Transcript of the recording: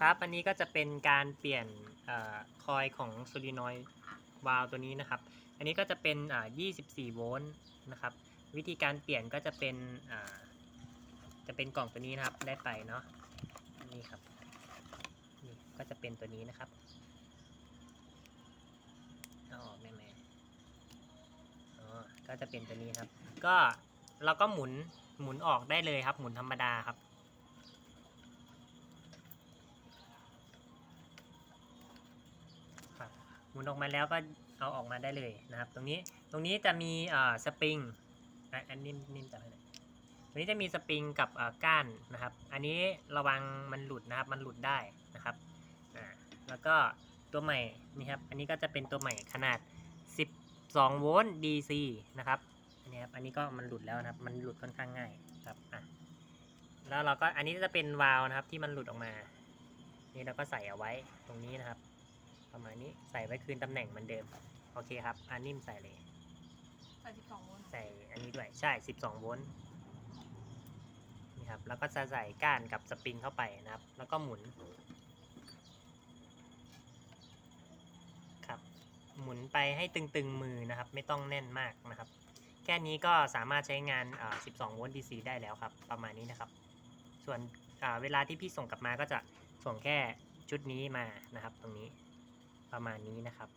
ครับ อันนี้ก็จะเป็นการเปลี่ยนอคอยของโซลินอยวาล์วตัวนี้นะครับ อันนี้ก็จะเป็น 24 โวลต์นะครับ วิธีการเปลี่ยนก็จะเป็นจะเป็นกล่องตัวนี้นะครับ ได้ไปเนาะ นี่ครับ นี่ก็จะเป็นตัวนี้นะครับเอาออกได้ไหมอ๋อ ก็จะเป็นตัวนี้ครับ ก็เราก็หมุนหมุนออกได้เลยครับ หมุนธรรมดาครับ ครับ หมุนออกมาแล้วก็เอาออกมาได้เลยนะครับ ตรงนี้ตรงนี้จะมีสปริงอันนี้นิ่มจับให้หน่อยตรงนี้จะมีสปริงกับก้านนะครับ อันนี้ระวังมันหลุดนะครับ มันหลุดได้นะครับแล้วก็ตัวใหม่นี่ครับ อันนี้ก็จะเป็นตัวใหม่ขนาด 12 โวลต์ DC นะครับอันนี้ครับ อันนี้ก็มันหลุดแล้วนะครับ มันหลุดค่อนข้างง่ายครับอะแล้วเราก็อันนี้จะเป็นวาล์วนะครับที่มันหลุดออกมา นี่เราก็ใส่เอาไว้ตรงนี้นะครับ ประมาณนี้ใส่ไว้คืนตำแหน่งเหมือนเดิม โอเคครับ อันนิ่มใส่เลย ใส่สิบสองโวลต์ใส่อันนี้ด้วยใช่ 12 โวลต์นี่ครับ แล้วก็จะใส่ก้านกับสปริงเข้าไปนะครับ แล้วก็หมุน ครับ หมุนไปให้ตึงๆมือนะครับ ไม่ต้องแน่นมากนะครับ แค่นี้ก็สามารถใช้งานอ่า12 โวลต์ DC ได้แล้วครับ ประมาณนี้นะครับ ส่วนอ่าเวลาที่พี่ส่งกลับมาก็จะส่งแค่ชุดนี้มานะครับตรงนี้ ประมาณนี้นะครับ